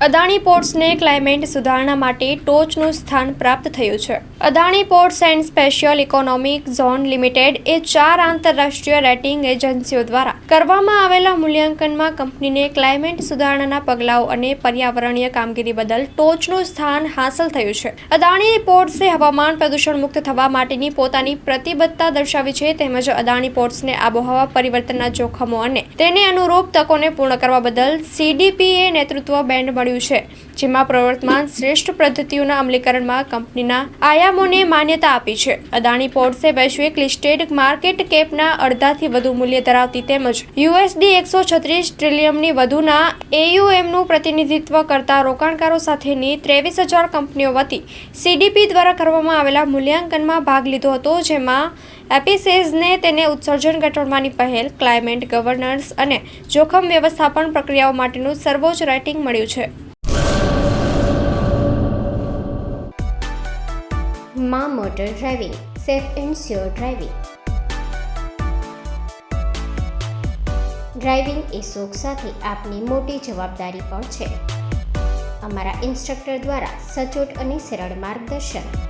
Adani પોર્ટ્સને climate સુધારણા માટે ટોચનું સ્થાન પ્રાપ્ત થયું છે. Adani ports and special economic zone limited એ ચાર આંતરરાષ્ટ્રીય રેટિંગ એજન્સીઓ દ્વારા કરવામાં આવેલા મૂલ્યાંકનમાં કંપનીને ક્લાઇમેટ સુધારણાના પગલાઓ અને પર્યાવરણીય કામગીરી બદલ ટોચનું સ્થાન હાંસલ થયું છે. અદાણી પોર્ટ્સે હવામાન પ્રદૂષણ મુક્ત થવા માટેની પોતાની પ્રતિબદ્ધતા દર્શાવી છે તેમજ અદાણી પોર્ટ્સને આબોહવા પરિવર્તનના જોખમો અને તેને અનુરૂપ તકોને પૂર્ણ કરવા બદલ સીડીપીએ નેતૃત્વ બેન્ડ મળ્યું છે, જેમાં પ્રવર્તમાન શ્રેષ્ઠ પદ્ધતિઓના અમલીકરણમાં કંપનીના આયામોને માન્યતા આપી છે. અદાણી પોર્ટ્સે વૈશ્વિક લિસ્ટેડ માર્કેટ કેપના અડધાથી વધુ મૂલ્ય ધરાવતી તેમજ યુએસડી એકસો છત્રીસ ટ્રિલિયમની વધુના એયુએમનું પ્રતિનિધિત્વ કરતા રોકાણકારો સાથેની ત્રેવીસ હજાર કંપનીઓ વતી સીડીપી દ્વારા કરવામાં આવેલા મૂલ્યાંકનમાં ભાગ લીધો હતો, જેમાં એપિસેઝને તેને ઉત્સર્જન ઘટાડવાની પહેલ ક્લાઇમેટ ગવર્નન્સ અને જોખમ વ્યવસ્થાપન પ્રક્રિયાઓ માટેનું સર્વોચ્ચ રેટિંગ મળ્યું છે. Maa motor driving, safe and sure driving. Driving એ શોખ સાથે આપની મોટી જવાબદારી પણ છે. અમારા ઇન્સ્ટ્રક્ટર દ્વારા સચોટ અને સરળ માર્ગદર્શન.